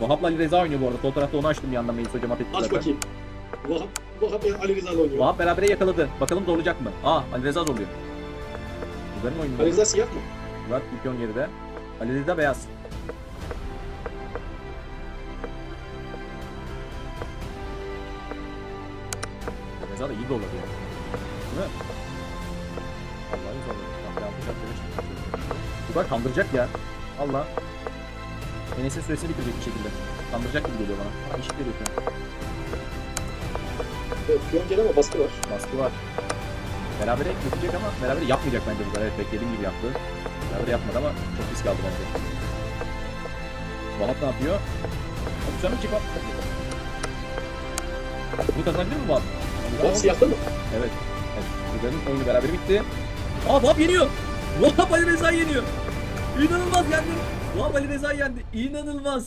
Vahap'la Ali Reza oynuyor bu arada. Sol tarafta onu açtım bir yandan Melis hocam Aç bakayım. Vahap, Vahap Ali Rıza'yla oynuyor. Vahap berabere yakaladı. Bakalım zorlayacak mı? Aa Ali Reza zorluyor. Bunların oyunu. Ali Rıza siyah mı? Murat Pipion geride. Ali Reza beyaz. Ali Reza da iyi zorladı ya. Değil mi? Vallahi zorladı. Bak kandıracak ya. Allah. Enes'in süresini bitirecek bir şekilde. Kandıracak gibi geliyor bana. Eşit geliyor şu an. Evet, piyon ama baskı var. Baskı var. Berabere götürecek ama berabere yapmayacak bence bu kadar. Evet beklediğim gibi yaptı. Berabere yapmadı ama çok risk aldı bence. Vahap ne yapıyor? Mi çık? Bunu kazanabilir mi Vahap? Vahap siyahta mı? Evet. evet. Buranın oyunu beraber bitti. Aa Vahap yeniyor. Vahap Ali Reza'yı yeniyor. İnanılmaz yendi. Vahap Ali Reza'yı yendi. İnanılmaz.